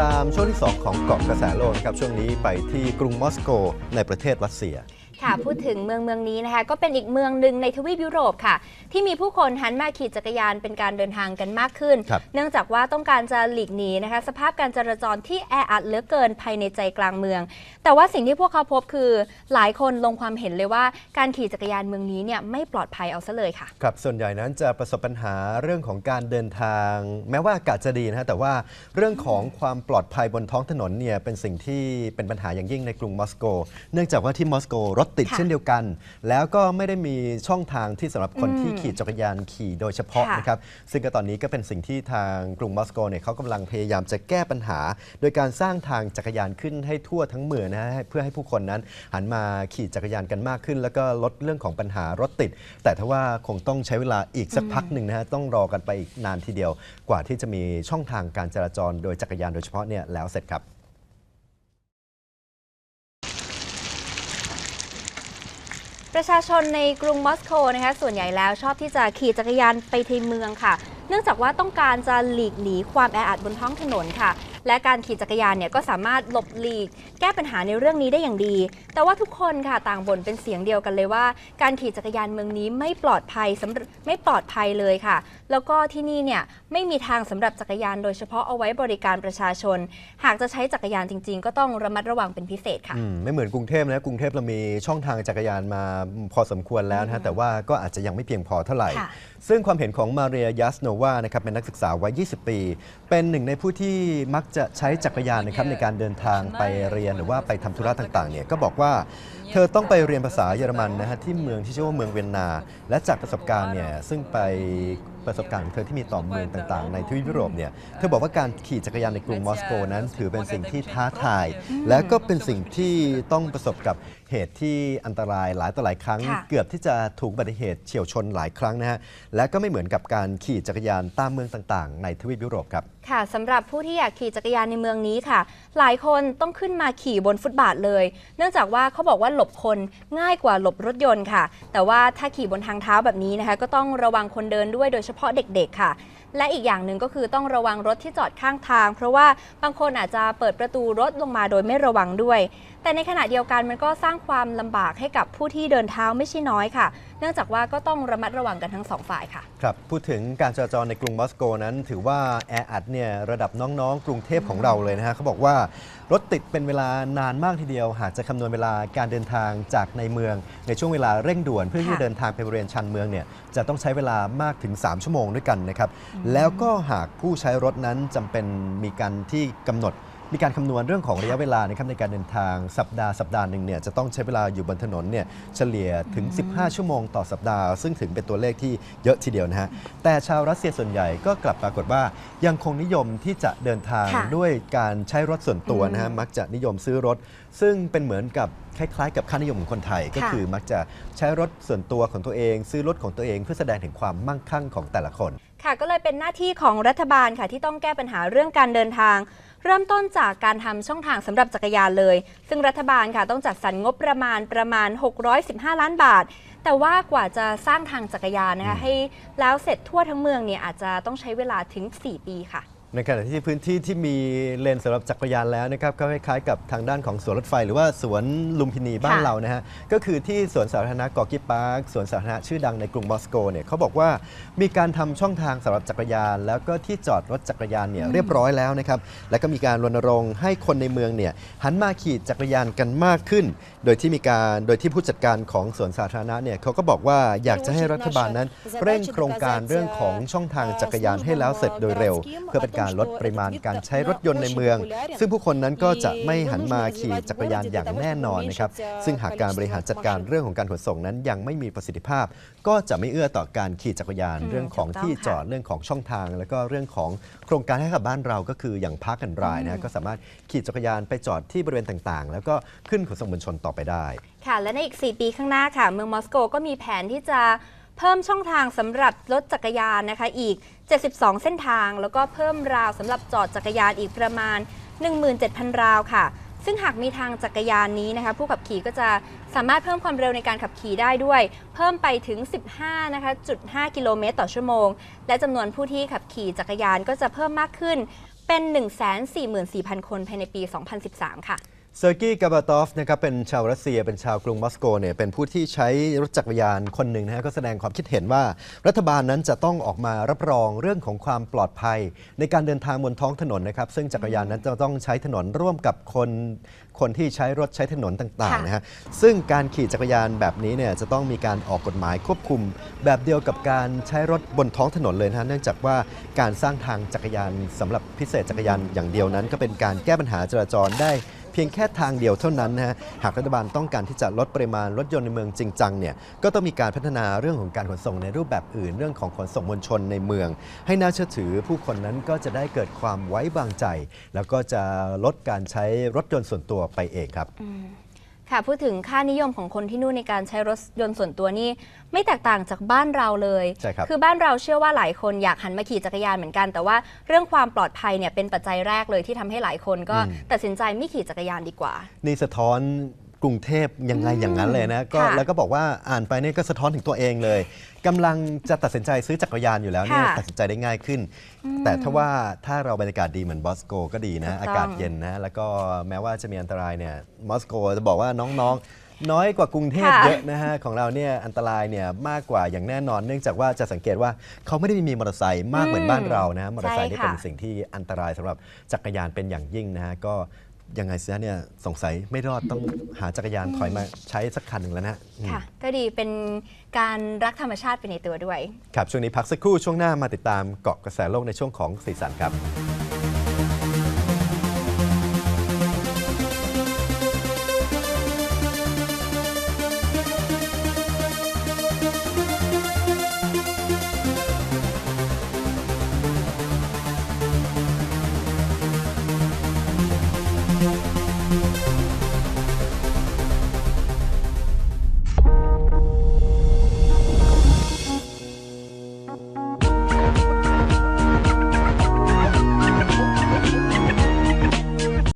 ตามช่วงที่ 2 ของเกาะกระแสโลกนะครับช่วงนี้ไปที่กรุงมอสโกในประเทศรัสเซีย ค่ะพูดถึงเมืองเมืองนี้นะคะก็เป็นอีกเมืองหนึ่งในทวีปยุโรปค่ะ ที่มีผู้คนหันมาขี่จักรยานเป็นการเดินทางกันมากขึ้นครับเนื่องจากว่าต้องการจะหลีกหนีนะคะสภาพการจราจรที่แออัดเหลือเกินภายในใจกลางเมือง แต่ว่าสิ่งที่พวกเขาพบคือหลายคนลงความเห็นเลยว่าการขี่จักรยานเมืองนี้เนี่ยไม่ปลอดภัยเอาซะเลยค่ะครับส่วนใหญ่นั้นจะประสบปัญหาเรื่องของการเดินทาง แม้ว่าอากาศจะดีนะฮะแต่ว่าเรื่องของความปลอดภัยบนท้องถนนเนี่ยเป็นสิ่งที่เป็นปัญหาอย่างยิ่งในกรุงมอสโก เนื่องจากว่าที่มอสโกรถติดค่ะเช่นเดียวกัน แล้วก็ไม่ได้มีช่องทางที่สำหรับคนอืมที่ขี่จักรยานขี่โดยเฉพาะค่ะนะครับซึ่งก็ตอนนี้ก็เป็นสิ่งที่ทางกรุงมอสโกเนี่ยเขากำลังพยายามจะแก้ปัญหา โดยการสร้างทางจักรยานขึ้นให้ทั่วทั้งเมืองนะฮะให้เพื่อให้ผู้คนนั้นหันมาขี่จักรยานกันมากขึ้น แล้วก็ลดเรื่องของปัญหารถติด แต่ถ้าว่าคงต้องใช้เวลาอีกสักพักหนึ่งนะฮะต้องรอกันไปอีกนานทีเดียว กว่าที่จะมีช่องทางการจราจรโดยจักรยานโดยเฉพาะเนี่ยแล้วเสร็จครับ ประชาชนในกรุงมอสโกนะคะส่วนใหญ่แล้วชอบที่จะขี่จักรยานไปในเมืองค่ะ เนื่องจากว่าต้องการจะหลีกหนีความแออัดบนท้องถนนค่ะ และการขี่จักรยานเนี่ยก็สามารถหลบหลีก แก้ปัญหาในเรื่องนี้ได้อย่างดี แต่ว่าทุกคนค่ะต่างบ่นเป็นเสียงเดียวกันเลยว่า การขี่จักรยานเมืองนี้ไม่ปลอดภัยสำหรับไม่ปลอดภัยเลยค่ะ แล้วก็ที่นี่เนี่ยไม่มีทางสำหรับจักรยานโดยเฉพาะเอาไว้บริการประชาชน หากจะใช้จักรยานจริง ๆ ก็ต้องระมัดระวังเป็นพิเศษค่ะอืมไม่เหมือนกรุงเทพนะกรุงเทพเรามีช่องทางจักรยานมาพอสมควรแล้วนะฮะแต่ว่าก็อาจจะยังไม่เพียงพอเท่าไหร่ค่ะซึ่งความเห็นของมาเรียยัสโนวานะครับเป็นนักศึกษาวัย 20 ปี เป็นหนึ่งในผู้ที่มักจะใช้จักรยานนะครับในการเดินทางไปเรียนหรือว่าไปทำธุระต่างๆเนี่ยก็บอกว่าเธอต้องไปเรียนภาษาเยอรมันนะฮะที่เมืองที่ชื่อว่าเมืองเวียนนา และจากประสบการณ์เนี่ยซึ่งไป ประสบการณ์ของเธอที่มีต่อเมืองต่างๆ ในทวีปยุโรปเนี่ยเธอบอกว่าการขี่จักรยานในกรุงมอสโกนั้น ถือเป็นสิ่งที่ท้าทาย และก็เป็นสิ่งที่ต้องประสบกับเหตุที่อันตรายหลายต่อหลายครั้งค่ะเกือบที่จะถูกอุบัติเหตุเฉียวชนหลายครั้งนะฮะและก็ไม่เหมือนกับการขี่จักรยานตามเมืองต่างๆ ในทวีปยุโรปครับค่ะสำหรับผู้ที่อยากขี่จักรยานในเมืองนี้ค่ะ หลายคนต้องขึ้นมาขี่บนฟุตบาทเลย เนื่องจากว่าเขาบอกว่าหลบคนง่ายกว่าหลบรถยนต์ค่ะ แต่ว่าถ้าขี่บนทางเท้าแบบนี้นะคะ ก็ต้องระวังคนเดินด้วยโดยเฉฉพาะเด็กๆค่ะ และอีกอย่างหนึ่งก็คือต้องระวังรถที่จอดข้างทาง เพราะว่าบางคนอาจจะเปิดประตูรถลงมาโดยไม่ระวังด้วย แต่ในขณะเดียวกันมันก็สร้างความลำบากให้กับผู้ที่เดินเท้าไม่ใช่น้อยค่ะ เนื่องจากว่าก็ต้องระมัดระวังกันทั้งสองฝ่ายค่ะ ครับ พูดถึงการจราจรในกรุงมอสโกนั้น ถือว่าแออัดเนี่ยระดับน้องๆ กรุงเทพของเราเลยนะฮะเขาบอกว่ารถติดเป็นเวลานานมากทีเดียว หากจะคำนวณเวลาการเดินทางจากในเมือง ในช่วงเวลาเร่งด่วน เพื่อที่ค่ะจะเดินทางไปบริเวณชันเมืองเนี่ยจะต้องใช้เวลามากถึง 3 ชั่วโมงด้วยกันนะครับแล้วก็หากผู้ใช้รถนั้นจำเป็นมีการที่กำหนด มีการคำนวณเรื่องของระยะเวลานะครับในการเดินทางสัปดาห์สัปดาห์หนึ่งเนี่ยจะต้องใช้เวลาอยู่บนถนนเนี่ยเฉลี่ยถึง 15 ชั่วโมงต่อสัปดาห์ ซึ่งถึงเป็นตัวเลขที่เยอะทีเดียวนะฮะแต่ชาวรัสเซียส่วนใหญ่ก็กลับปรากฏว่ายังคงนิยมที่จะเดินทางค่ะด้วยการใช้รถส่วนตัวนะฮะมักจะนิยมซื้อรถ ซึ่งเป็นเหมือนกับคล้าย ๆ กับค่านิยมของคนไทย ก็ค่ะคือมักจะใช้รถส่วนตัวของตัวเอง ซื้อรถของตัวเองเพื่อแสดงถึงความมั่งคั่งของแต่ละคน ค่ะก็เลยเป็นหน้าที่ของรัฐบาลค่ะที่ต้องแก้ปัญหาเรื่องการเดินทาง เริ่มต้นจากการทำช่องทางสำหรับจักรยานเลย ซึ่งรัฐบาลค่ะต้องจัดสรรงบประมาณประมาณ 615 ล้านบาท แต่ว่ากว่าจะสร้างทางจักรยานนะคะให้แล้วเสร็จทั่วทั้งเมืองเนี่ยอาจจะต้องใช้เวลาถึง 4 ปีค่ะ ในขณะที่พื้นที่ที่มีเลนสำหรับจักรยานแล้วนะครับก็คล้ายๆกับทางด้านของสวนรถไฟ หรือว่าสวนลุมพินีบ้านค่ะเรานะฮะก็คือที่สวนสาธารณะกอกิปาร์คสวนสาธารณะชื่อดังในกรุงมอสโกเนี่ยเขาบอกว่ามีการทำช่องทางสำหรับจักรยาน แล้วก็ที่จอดรถจักรยานเนี่ยเรียบร้อยแล้วนะครับแล้วก็มีการรณรงค์ให้คนในเมืองเนี่ยหันมาขี่จักรยานกันมากขึ้น โดยที่มีการโดยที่ผู้จัดการของสวนสาธารณะเนี่ยเขาก็บอกว่าอยากจะให้รัฐบาลนั้นเร่งโครงการเรื่องของช่องทางจักรยานให้แล้วเสร็จโดยเร็ว เพื่อเป็นการลดปริมาณการใช้รถยนต์ในเมือง ซึ่งผู้คนนั้นก็จะไม่หันมาขี่จักรยานอย่างแน่นอนนะครับ ซึ่งหากการบริหารจัดการเรื่องของการขนส่งนั้นยังไม่มีประสิทธิภาพ ก็จะไม่เอื้อต่อการขี่จักรยานเรื่องของที่จอดเรื่องของช่องทาง แล้วก็เรื่องของโครงการให้กับบ้านเราก็คืออย่างพาร์คแอนด์ไรนะฮะก็สามารถขี่จักรยานไปจอดที่บริเวณต่างๆ แล้วก็ขึ้นขนส่งมวลชนต่อไปได้ ค่ะ และในอีก 4 ปีข้างหน้าค่ะ เมืองมอสโกก็มีแผนที่จะ เพิ่มช่องทางสำหรับรถจักรยานนะคะอีก 72 เส้นทาง แล้วก็เพิ่มราวสำหรับจอดจักรยานอีกประมาณ 17,000 ราวค่ะ ซึ่งหากมีทางจักรยานนี้นะคะ ผู้ขับขี่ก็จะสามารถเพิ่มความเร็วในการขับขี่ได้ด้วย เพิ่มไปถึง 15นะคะจุด5กิโลเมตรต่อชั่วโมง และจำนวนผู้ที่ขับขี่จักรยานก็จะเพิ่มมากขึ้นเป็น 144,000 คนภายในปี 2013 ค่ะ เซอร์กี้กาบาตอฟนะครับเป็นชาวรัสเซียเป็นชาวกรุงมอสโกเนี่ยเป็นผู้ที่ใช้รถจักรยานคนหนึ่งนะฮะก็แสดงความคิดเห็นว่า รัฐบาลนั้นจะต้องออกมารับรองเรื่องของความปลอดภัย ในการเดินทางบนท้องถนนนะครับ ซึ่งจักรยานนั้นจะต้องใช้ถนนร่วมกับคนคนที่ใช้รถใช้ถนนต่างๆนะฮะซึ่งการขี่จักรยานแบบนี้เนี่ยจะต้องมีการออกกฎหมายควบคุม แบบเดียวกับการใช้รถบนท้องถนนเลยนะฮะเนื่องจากว่าการสร้างทางจักรยานสำหรับพิเศษจักรยานอย่างเดียวนั้น ก็เป็นการแก้ปัญหาจราจรได้ เพียงแค่ทางเดียวเท่านั้นนะฮะหากรัฐบาลต้องการที่จะลดปริมาณรถยนต์ในเมืองจริงจังเนี่ยก็ต้องมีการพัฒนาเรื่องของการขนส่งในรูปแบบอื่น เรื่องของขนส่งมวลชนในเมือง ให้น่าเชื่อถือผู้คนนั้นก็จะได้เกิดความไว้วางใจ แล้วก็จะลดการใช้รถยนต์ส่วนตัวไปเองครับ ค่ะพูดถึงค่านิยมของคนที่นู่นในการใช้รถยนต์ส่วนตัวนี่ไม่แตกต่างจากบ้านเราเลยใช่ครับอบ้านเราเชื่อว่าหลายคนอยากหันมาขี่จักรยานเหมือนกัน แต่ว่าเรื่องความปลอดภัยเนี่ยเป็นปัจจัยแรกเลยที่ทำให้หลายคนก็ตัดสินใจไม่ขี่จักรยานดีกว่า นี่สะท้อน กรุงเทพยังไงอย่างนั้นเลยนะก็ค่ะแล้วก็บอกว่าอ่านไปเนี่ยก็สะท้อนถึงตัวเองเลยกำลังจะตัดสินใจซื้อจักรยานอยู่แล้วเนี่ยค่ะตัดสินใจได้ง่ายขึ้น แต่ถ้าว่าถ้าเราบรรยากาศดีเหมือนบอสโกก็ดีนะ ถูกต้อง อากาศเย็นนะ แล้วก็แม้ว่าจะมีอันตรายเนี่ยมอสโกจะบอกว่าน้องๆ น้อยกว่ากรุงเทพค่ะเยอะนะฮะของเราเนี่ยอันตรายเนี่ยมากกว่าอย่างแน่นอน เนื่องจากว่าจะสังเกตว่าเขาไม่ได้มีมอเตอร์ไซค์มากเหมือนบ้านเรานะมอเตอร์ไซค์นี่ใช่ค่ะ เป็นสิ่งที่อันตรายสำหรับจักรยานเป็นอย่างยิ่งนะฮะก็ ยังไงซะเนี่ยสงสัยไม่รอดต้องหาจักรยานถอยมาใช้สักคันหนึ่งแล้วนะอืมค่ะ ก็ดีเป็นการรักธรรมชาติไปในตัวด้วย ครับช่วงนี้พักสักครู่ช่วงหน้ามาติดตามเกาะกระแสโลกในช่วงของสีสันครับ